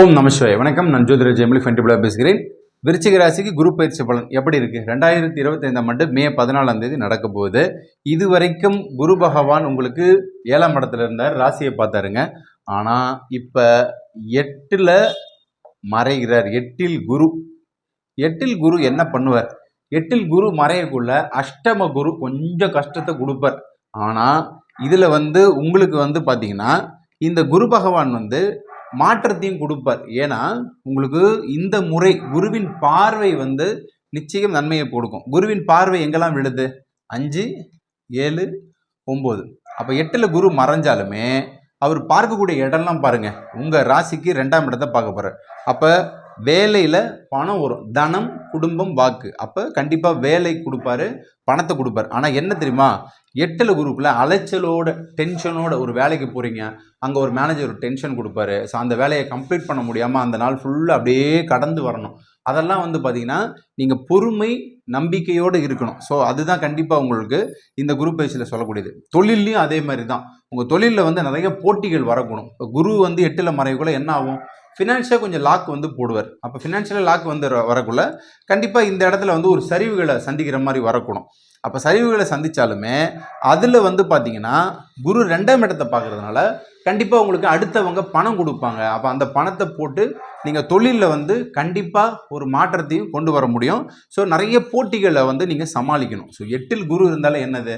ஓம் நமசிவாய் வணக்கம். நான் ஜோதிர ஜெயமலி ஃபென்டிபிளா பேசுகிறேன். விருச்சிக ராசிக்கு குரு பயிற்சி பலன் எப்படி இருக்குது ரெண்டாயிரத்தி இருபத்தைந்தாம் ஆண்டு மே பதினாலாம் தேதி நடக்க போகுது. இதுவரைக்கும் குரு பகவான் உங்களுக்கு ஏழாம் இடத்துல இருந்தார் ராசியை பார்த்தாருங்க. ஆனால் இப்போ எட்டில் மறைகிறார். எட்டில் குரு. எட்டில் குரு என்ன பண்ணுவார்? எட்டில் குரு மறையக்குள்ள அஷ்டம குரு கொஞ்சம் கஷ்டத்தை கொடுப்பார். ஆனால் இதில் வந்து உங்களுக்கு வந்து பார்த்தீங்கன்னா இந்த குரு பகவான் வந்து மாற்றத்தையும் கொடுப்பார். ஏன்னா உங்களுக்கு இந்த முறை குருவின் பார்வை வந்து நிச்சயம் நன்மையை கொடுக்கும். குருவின் பார்வை எங்கெல்லாம் விழுது? அஞ்சு ஏழு ஒம்பது. அப்போ எட்டில் குரு மறைஞ்சாலுமே அவர் பார்க்கக்கூடிய இடம்லாம் பாருங்கள் உங்கள் ராசிக்கு ரெண்டாம் இடத்தை பார்க்க போகிறார் அப்போ வேலையில் பணம் வரும். தனம் குடும்பம் வாக்கு. அப்போ கண்டிப்பாக வேலை கொடுப்பாரு பணத்தை கொடுப்பாரு. ஆனால் என்ன தெரியுமா? எட்டில் குரூப்பில் அலைச்சலோட டென்ஷனோட ஒரு வேலைக்கு போகிறீங்க அங்கே ஒரு மேனேஜர் ஒரு டென்ஷன் கொடுப்பாரு. ஸோ அந்த வேலையை கம்ப்ளீட் பண்ண முடியாமல் அந்த நாள் ஃபுல்லாக அப்படியே கடந்து வரணும். அதெல்லாம் வந்து பார்த்தீங்கன்னா நீங்கள் பொறுமை நம்பிக்கையோடு இருக்கணும். ஸோ அதுதான் கண்டிப்பாக உங்களுக்கு இந்த குரு பயிற்சியில் சொல்லக்கூடியது. தொழில்லையும் அதே மாதிரி தான் உங்கள் தொழிலில் வந்து நிறைய போட்டிகள் வரக்கூடும். இப்போ குரு வந்து எட்டில் மறைவுக்குள்ள என்ன ஆகும்? ஃபினான்ஷியலாக கொஞ்சம் லாக் வந்து போடுவார். அப்போ ஃபினான்ஷியலாக லாக் வந்து வரக்குள்ள கண்டிப்பாக இந்த இடத்துல வந்து ஒரு சரிவுகளை சந்திக்கிற மாதிரி வரக்கூடும். அப்போ சரிவுகளை சந்தித்தாலுமே அதில் வந்து பார்த்தீங்கன்னா குரு ரெண்டாம் இடத்தை பார்க்குறதுனால கண்டிப்பாக உங்களுக்கு அடுத்தவங்க பணம் கொடுப்பாங்க. அப்போ அந்த பணத்தை போட்டு நீங்கள் தொழிலில் வந்து கண்டிப்பாக ஒரு மாற்றத்தையும் கொண்டு வர முடியும். ஸோ நிறைய போட்டிகளை வந்து நீங்கள் சமாளிக்கணும். ஸோ எட்டில் குரு இருந்தாலும் என்னது?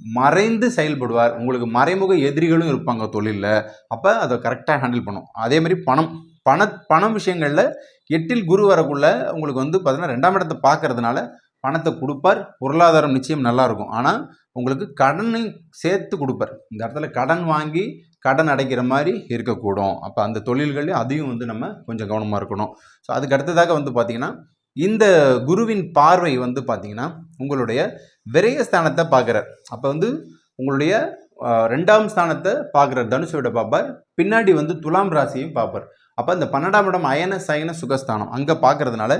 மறைந்து செயல்படுவார். உங்களுக்கு மறைமுக எதிரிகளும் இருப்பாங்க தொழிலில். அப்போ அதை கரெக்டாக ஹேண்டில் பண்ணும் அதே மாதிரி பணம். பண பணம் விஷயங்களில் எட்டில் குரு வரக்குள்ள உங்களுக்கு வந்து பார்த்தீங்கன்னா ரெண்டாம் இடத்தை பார்க்கறதுனால பணத்தை கொடுப்பார் பொருளாதாரம் நிச்சயம் நல்லாயிருக்கும். ஆனால் உங்களுக்கு கடனை சேர்த்து கொடுப்பார். இந்த இடத்துல கடன் வாங்கி கடன் அடைக்கிற மாதிரி இருக்கக்கூடும். அப்போ அந்த தொழில்கள்லையும் அதையும் வந்து நம்ம கொஞ்சம் கவனமாக இருக்கணும். ஸோ அதுக்கு அடுத்ததாக வந்து பார்த்திங்கன்னா இந்த குருவின் பார்வை வந்து பார்த்திங்கன்னா உங்களுடைய விரயஸ்தானத்தை பார்க்குறார். அப்போ வந்து உங்களுடைய ரெண்டாம் ஸ்தானத்தை பார்க்குறார். தனுஷோட பார்ப்பார். பின்னாடி வந்து துலாம் ராசியும் பார்ப்பார். அப்போ இந்த பன்னெண்டாம் இடம் அயன சயன சுகஸ்தானம். அங்கே பார்க்கறதுனால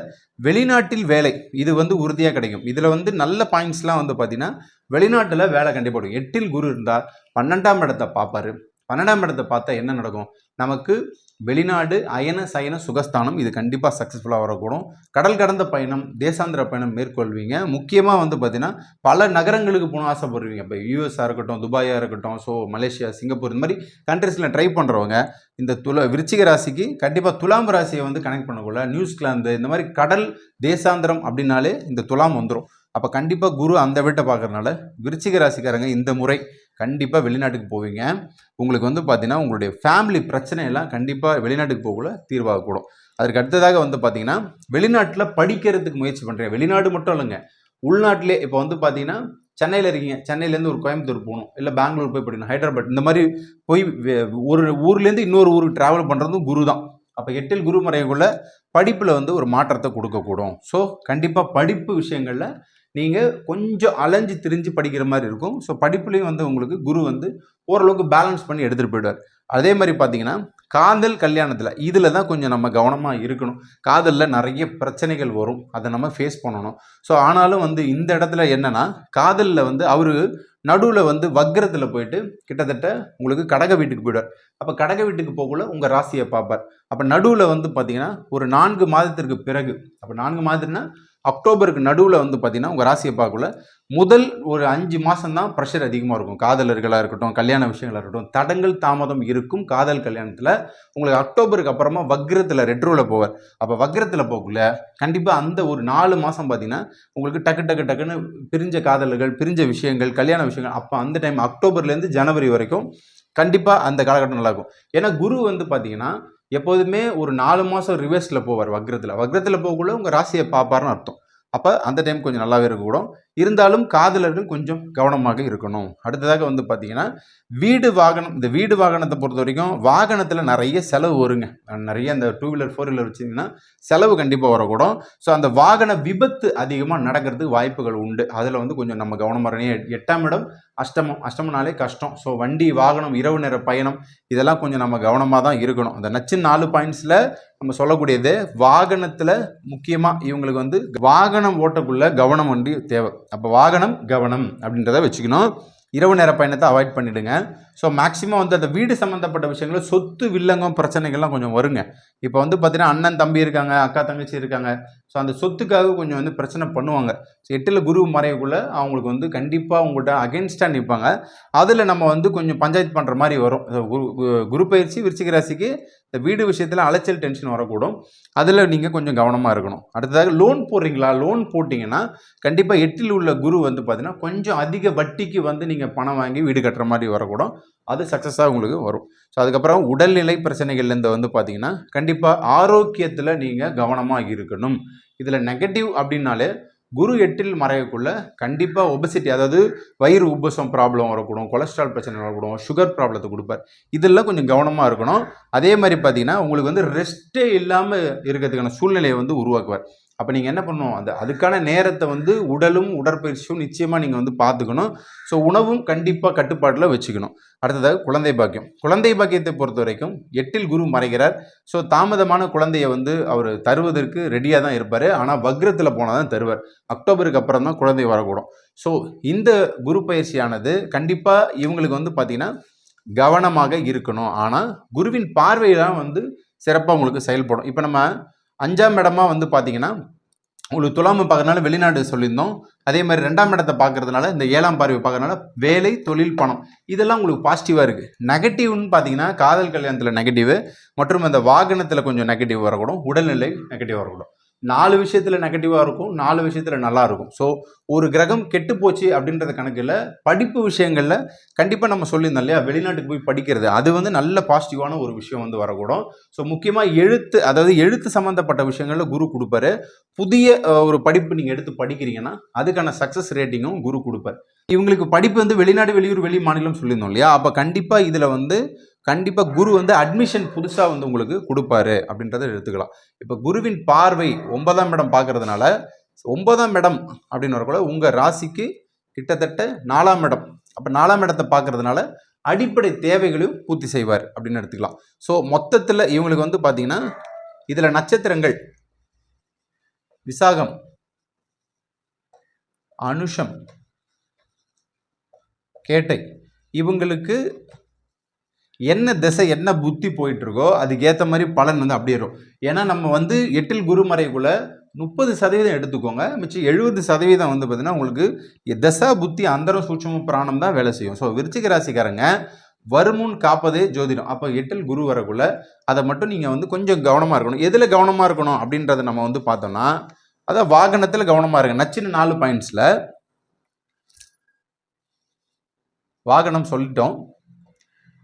வெளிநாட்டில் வேலை இது வந்து உறுதியாக கிடைக்கும். இதில் வந்து நல்ல பாயிண்ட்ஸ்லாம் வந்து பார்த்திங்கன்னா வெளிநாட்டில் வேலை கண்டிப்பாக எட்டில் குரு இருந்தால் பன்னெண்டாம் இடத்தை பார்ப்பாரு. பன்னெண்டாம் இடத்தை பார்த்தா என்ன நடக்கும்? நமக்கு வெளிநாடு அயன சயன சுகஸ்தானம் இது கண்டிப்பாக சக்ஸஸ்ஃபுல்லாக வரக்கூடும். கடல் கடந்த பயணம் தேசாந்திர பயணம் மேற்கொள்வீங்க. முக்கியமாக வந்து பார்த்தீங்கன்னா பல நகரங்களுக்கு போகணும் ஆசைப்படுவீங்க இப்போ யூஎஸ்ஆ இருக்கட்டும் துபாயாக இருக்கட்டும் ஸோ மலேசியா சிங்கப்பூர் இந்த மாதிரி கண்ட்ரிஸில் ட்ரை பண்ணுறவங்க இந்த துல விருச்சிக ராசிக்கு கண்டிப்பாக துலாம் ராசியை வந்து கனெக்ட் பண்ணக்குள்ள நியூசிலாந்து இந்த மாதிரி கடல் தேசாந்திரம் அப்படின்னாலே இந்த துலாம் வந்துடும் அப்போ கண்டிப்பாக குரு அந்த வீட்டை பார்க்குறனால விருச்சிக ராசிக்காரங்க இந்த முறை கண்டிப்பாக வெளிநாட்டுக்கு போவீங்க. உங்களுக்கு வந்து பார்த்தீங்கன்னா உங்களுடைய ஃபேமிலி பிரச்சனை எல்லாம் கண்டிப்பாக வெளிநாட்டுக்கு போகக்குள்ள தீர்வாகக்கூடும். அதற்கு அடுத்ததாக வந்து பார்த்தீங்கன்னா வெளிநாட்டில் படிக்கிறதுக்கு முயற்சி பண்ணுறேன் வெளிநாடு மட்டும் இல்லைங்க. உள்நாட்டிலே இப்போ வந்து பார்த்தீங்கன்னா சென்னையில் இருக்கீங்க. சென்னையிலேருந்து ஒரு கோயம்புத்தூர் போகணும். இல்லை பெங்களூர் போய் படிக்கணும். ஹைதராபாத் இந்த மாதிரி போய் வே- ஒரு ஊர்லேருந்து இன்னொரு ஊருக்கு ட்ராவல் பண்ணுறதும் குரு தான். அப்போ எட்டில் குரு மறைவுக்குள்ள படிப்பில் வந்து ஒரு மாற்றத்தை கொடுக்கக்கூடும். ஸோ கண்டிப்பாக படிப்பு விஷயங்களில் நீங்கள் கொஞ்சம் அலைஞ்சு திரிஞ்சு படிக்கிற மாதிரி இருக்கும். ஸோ படிப்புலேயும் வந்து உங்களுக்கு குரு வந்து ஓரளவுக்கு பேலன்ஸ் பண்ணி எடுத்துகிட்டு போயிடுவார். அதே மாதிரி பார்த்தீங்கன்னா காதல் கல்யாணத்தில் இதில் தான் கொஞ்சம் நம்ம கவனமாக இருக்கணும். காதலில் நிறைய பிரச்சனைகள் வரும். அதை நம்ம ஃபேஸ் பண்ணணும். ஸோ ஆனாலும் வந்து இந்த இடத்துல என்னென்னா காதலில் வந்து அவர் நடுவில் வந்து வக்கரத்தில் போயிட்டு கிட்டத்தட்ட உங்களுக்கு கடக வீட்டுக்கு போயிடுவார். அப்போ கடக வீட்டுக்கு போகக்குள்ள உங்கள் ராசியை பார்ப்பார். அப்போ நடுவில் வந்து பார்த்தீங்கன்னா ஒரு நான்கு மாதத்திற்கு பிறகு அப்போ நான்கு மாதத்துனா அக்டோபருக்கு நடுவில் வந்து பார்த்தீங்கன்னா உங்கள் ராசியை பார்க்கக்குள்ள முதல் ஒரு அஞ்சு மாதம் தான் ப்ரெஷர் அதிகமாக இருக்கும். காதலர்களாக இருக்கட்டும் கல்யாண விஷயங்களாக இருக்கட்டும் தடங்கள் தாமதம் இருக்கும். காதல் கல்யாணத்தில் உங்களுக்கு அக்டோபருக்கு அப்புறமா வக்ரத்தில் ரெட்ரோவில் போவார். அப்போ வக்ரத்தில் போகக்குள்ள கண்டிப்பாக அந்த ஒரு நாலு மாதம் பார்த்தீங்கன்னா உங்களுக்கு டக்கு டக்கு டக்குன்னு பிரிஞ்ச காதலர்கள் பிரிஞ்ச விஷயங்கள் கல்யாண விஷயங்கள் அப்போ அந்த டைம் அக்டோபர்லேருந்து ஜனவரி வரைக்கும் கண்டிப்பாக அந்த காலகட்டம் நல்லாயிருக்கும் ஏன்னா குரு வந்து பார்த்தீங்கன்னா எப்போதுமே ஒரு நாலு மாதம் ரிவர்ஸில் போவார் வக்ரத்தில். வக்ரத்தில் போகக்குள்ள உங்கள் ராசியை பார்ப்பார்னு அர்த்தம். அப்போ அந்த டைம் கொஞ்சம் நல்லாவே இருக்கக்கூடும். இருந்தாலும் காதலர்கள் கொஞ்சம் கவனமாக இருக்கணும். அடுத்ததாக வந்து பார்த்தீங்கன்னா வீடு வாகனம் இந்த வீடு வாகனத்தை பொறுத்த வரைக்கும் வாகனத்தில் நிறைய செலவு வருங்க. நிறைய அந்த டூ வீலர் ஃபோர் வீலர் வச்சிங்கன்னா செலவு கண்டிப்பாக வரக்கூடும். ஸோ அந்த வாகன விபத்து அதிகமாக நடக்கிறதுக்கு வாய்ப்புகள் உண்டு. அதில் வந்து கொஞ்சம் நம்ம கவனமாக எட்டாம் இடம் அஷ்டமம் அஷ்டமனாலே கஷ்டம். ஸோ வண்டி வாகனம் இரவு நேர பயணம் இதெல்லாம் கொஞ்சம் நம்ம கவனமாக தான் இருக்கணும். அந்த நச்சு நாலு பாயிண்ட்ஸில் நம்ம சொல்லக்கூடியது வாகனத்தில் முக்கியமாக இவங்களுக்கு வந்து வாகனம் ஓட்டக்குள்ள கவனம் வந்து தேவை. அப்போ வாகனம் கவனம் அப்படின்றத வச்சுக்கணும். இரவு நேர பயணத்தை அவாய்ட் பண்ணிவிடுங்க ஸோ மேக்ஸிமம் வந்து அந்த வீடு சம்மந்தப்பட்ட விஷயங்கள் சொத்து வில்லங்கம் பிரச்சனைகள்லாம் கொஞ்சம் வருங்க. இப்போ வந்து பார்த்தீங்கன்னா அண்ணன் தம்பி இருக்காங்க அக்கா தங்கச்சி இருக்காங்க. ஸோ அந்த சொத்துக்காக கொஞ்சம் வந்து பிரச்சனை பண்ணுவாங்க. ஸோ எட்டில் குரு மறைவுக்குள்ளே அவங்களுக்கு வந்து கண்டிப்பாக உங்கள்கிட்ட அகேன்ஸ்டாக நிற்பாங்க அதில் நம்ம வந்து கொஞ்சம் பஞ்சாயத்து பண்ணுற மாதிரி வரும். குரு கு- குரு பயிற்சி விருச்சிக ராசிக்கு இந்த வீடு விஷயத்தில் அலைச்சல் டென்ஷன் வரக்கூடும். அதில் நீங்கள் கொஞ்சம் கவனமாக இருக்கணும். அடுத்ததாக லோன் போடுறீங்களா? லோன் போட்டிங்கன்னா கண்டிப்பாக எட்டில் உள்ள குரு வந்து பார்த்தீங்கன்னா கொஞ்சம் அதிக வட்டிக்கு வந்து நீங்கள் பணம் வாங்கி வீடு கட்டுற மாதிரி வரக்கூடும். அது சக்ஸஸாக உங்களுக்கு வரும். ஸோ அதுக்கப்புறம் உடல்நிலை பிரச்சனைகள்லேருந்து வந்து பார்த்தீங்கன்னா கண்டிப்பாக ஆரோக்கியத்தில் நீங்கள் கவனமாக இருக்கணும். இதில் நெகட்டிவ் அப்படின்னாலே குரு எட்டில் மறையக்குள்ள கண்டிப்பாக ஒபசிட்டி அதாவது வயிறு உபசம் ப்ராப்ளம் வரக்கூடும் கொலஸ்ட்ரால் பிரச்சனை வரக்கூடும் சுகர் ப்ராப்ளத்தை கொடுப்பார். இதெல்லாம் கொஞ்சம் கவனமாக இருக்கணும். அதே மாதிரி பார்த்தீங்கன்னா உங்களுக்கு வந்து ரெஸ்ட்டே இல்லாமல் இருக்கிறதுக்கான சூழ்நிலையை வந்து உருவாக்குவார். அப்போ நீங்கள் என்ன பண்ணணும்? அந்த அதுக்கான நேரத்தை வந்து உடலும் உடற்பயிற்சியும் நிச்சயமாக நீங்கள் வந்து பார்த்துக்கணும். ஸோ உணவும் கண்டிப்பாக கட்டுப்பாட்டில் வச்சுக்கணும். அடுத்ததாக குழந்தை பாக்கியம். குழந்தை பாக்கியத்தை பொறுத்த வரைக்கும் எட்டில் குரு மறைகிறார். ஸோ தாமதமான குழந்தையை வந்து அவர் தருவதற்கு ரெடியாக தான் இருப்பார். ஆனால் வக்ரத்தில் போனால் தான் தருவார். அக்டோபருக்கு அப்புறம் தான் குழந்தை வரக்கூடும். ஸோ இந்த குரு பயிற்சியானது கண்டிப்பாக இவங்களுக்கு வந்து பார்த்திங்கன்னா கவனமாக இருக்கணும். ஆனால் குருவின் பார்வையெல்லாம் வந்து சிறப்பாக உங்களுக்கு செயல்படும். இப்போ நம்ம அஞ்சாம் இடமா வந்து பார்த்தீங்கன்னா உங்களுக்கு துலாமை பார்க்கறதுனால வெளிநாடு சொல்லியிருந்தோம். அதே மாதிரி ரெண்டாம் இடத்தை பார்க்கறதுனால இந்த ஏழாம் பார்வை பார்க்கறதுனால வேலை தொழில் பணம். இதெல்லாம் உங்களுக்கு பாசிட்டிவாக இருக்குது நெகட்டிவ்னு பார்த்தீங்கன்னா காதல் கல்யாணத்தில் நெகட்டிவ் மற்றும் அந்த வாகனத்தில் கொஞ்சம் நெகட்டிவ் வரக்கூடும் உடல்நிலை நெகட்டிவ் வரக்கூடும். நாலு விஷயத்தில் நெகட்டிவாக இருக்கும் நாலு விஷயத்தில் நல்லா இருக்கும். ஸோ ஒரு கிரகம் கெட்டு போச்சு அப்படின்றத கணக்கில் படிப்பு விஷயங்களில் கண்டிப்பாக நம்ம சொல்லியிருந்தோம் இல்லையா? வெளிநாட்டுக்கு போய் படிக்கிறது அது வந்து நல்ல பாசிட்டிவான ஒரு விஷயம் வந்து வரக்கூடும். ஸோ முக்கியமாக எழுத்து அதாவது எழுத்து சம்மந்தப்பட்ட விஷயங்களில் குரு கொடுப்பாரு. புதிய ஒரு படிப்பு நீங்கள் எடுத்து படிக்கிறீங்கன்னா அதுக்கான சக்ஸஸ் ரேட்டிங்கும் குரு கொடுப்பார். இவங்களுக்கு படிப்பு வந்து வெளிநாடு வெளியூர் வெளி மாநிலம் சொல்லியிருந்தோம் இல்லையா? அப்போ கண்டிப்பாக இதில் வந்து கண்டிப்பாக குரு வந்து அட்மிஷன் புதுசாக வந்து உங்களுக்கு கொடுப்பாரு அப்படின்றத எடுத்துக்கலாம். இப்போ குருவின் பார்வை ஒன்பதாம் இடம் பார்க்கறதுனால ஒன்பதாம் இடம் அப்படின்னு வரக்கூட உங்கள் ராசிக்கு கிட்டத்தட்ட நாலாம் இடம். அப்போ நாலாம் இடத்தை பார்க்கறதுனால அடிப்படை தேவைகளையும் பூர்த்தி செய்வார் அப்படின்னு எடுத்துக்கலாம். ஸோ மொத்தத்தில் இவங்களுக்கு வந்து பார்த்தீங்கன்னா இதில் நட்சத்திரங்கள் விசாகம் அனுஷம் கேட்டை இவங்களுக்கு என்ன திசை என்ன புத்தி போயிட்டுருக்கோ அதுக்கேற்ற மாதிரி பலன் வந்து அப்படியே இருக்கும். ஏன்னா நம்ம வந்து எட்டில் குருமறைக்குள்ளே முப்பது சதவீதம் எடுத்துக்கோங்க. மிச்சம் எழுபது சதவீதம் வந்து பார்த்தீங்கன்னா உங்களுக்கு தசா புத்தி அந்தரம் சூட்சம பிராணம் தான் வேலை செய்யும். ஸோ விருச்சிக ராசிக்காரங்க வருமுன் காப்பதே ஜோதிடம். அப்போ எட்டில் குரு வரக்குள்ள அதை மட்டும் நீங்கள் வந்து கொஞ்சம் கவனமாக இருக்கணும். எதில் கவனமாக இருக்கணும் அப்படின்றத நம்ம வந்து பார்த்தோம்னா அதான் வாகனத்தில் கவனமாக இருங்க. நச்சின நாலு பாயிண்ட்ஸில் வாகனம் சொல்லிட்டோம்.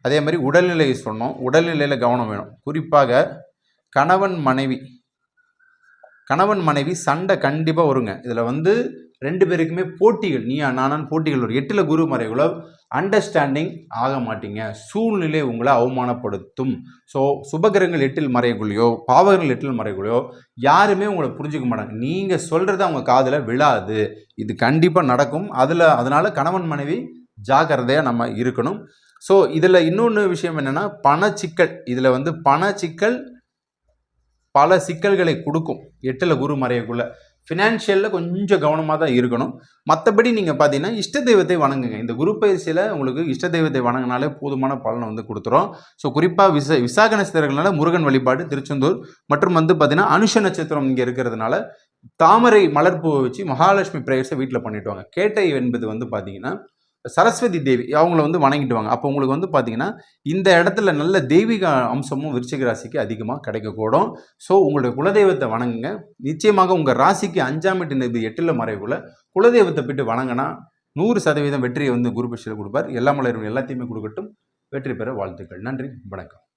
அதே மாதிரி உடல்நிலையை சொன்னோம். உடல்நிலையில் கவனம் வேணும். குறிப்பாக கணவன் மனைவி. கணவன் மனைவி சண்டை கண்டிப்பாக வருங்க. இதில் வந்து ரெண்டு பேருக்குமே போட்டிகள். நீ நானான் போட்டிகள் வரும். எட்டில் குரு மறைவுல அண்டர்ஸ்டாண்டிங் ஆக மாட்டீங்க. சூழ்நிலை உங்களை அவமானப்படுத்தும். ஸோ சுபகிரகங்கள் எட்டில் மறைவுகளையோ பாவகங்கள் எட்டில் மறைகளையோ யாருமே உங்களை புரிஞ்சுக்க மாட்டாங்க. நீங்கள் சொல்கிறது அவங்க காதில் விழாது. இது கண்டிப்பாக நடக்கும். அதில் அதனால் கணவன் மனைவி ஜாக்கிரதையாக நம்ம இருக்கணும். ஸோ இதில் இன்னொன்று விஷயம் என்னென்னா பணச்சிக்கல் இதில் வந்து பணச்சிக்கல் பல சிக்கல்களை கொடுக்கும். எட்டில் குரு மறையக்குள்ள. ஃபினான்ஷியலில் கொஞ்சம் கவனமாக தான் இருக்கணும். மற்றபடி நீங்கள் பார்த்தீங்கன்னா இஷ்ட தெய்வத்தை வணங்குங்க. இந்த குரு பயிற்சியில் உங்களுக்கு இஷ்ட தெய்வத்தை வணங்கினாலே போதுமான பலனை வந்து கொடுத்துரும். ஸோ குறிப்பாக விச விசாக நட்சத்திரங்களால முருகன் வழிபாடு திருச்செந்தூர். மற்றும் வந்து பார்த்தீங்கன்னா அனுஷ நட்சத்திரம் இங்கே இருக்கிறதுனால தாமரை மலர்பூவை வச்சு மகாலட்சுமி பிரேயர்ஸை வீட்டில் பண்ணிட்டு வாங்க. கேட்டை என்பது வந்து பார்த்தீங்கன்னா சரஸ்வதி தேவி அவங்கள வந்து வணங்கிட்டு வாங்க அப்போ உங்களுக்கு வந்து பார்த்தீங்கன்னா இந்த இடத்துல நல்ல தெய்வீக அம்சமும் விருச்சிக ராசிக்கு அதிகமாக கிடைக்கக்கூடும். ஸோ உங்களுடைய குலதெய்வத்தை வணங்குங்க. நிச்சயமாக உங்கள் ராசிக்கு அஞ்சாம் எட்டு நிதி எட்டில் மறைவுல குலதெய்வத்தை போயிட்டு வணங்கினா நூறு சதவீதம் வெற்றியை வந்து குரு பட்சியில் கொடுப்பார். எல்லா மலரும் எல்லாத்தையுமே கொடுக்கட்டும். வெற்றி பெற வாழ்த்துக்கள். நன்றி. வணக்கம்.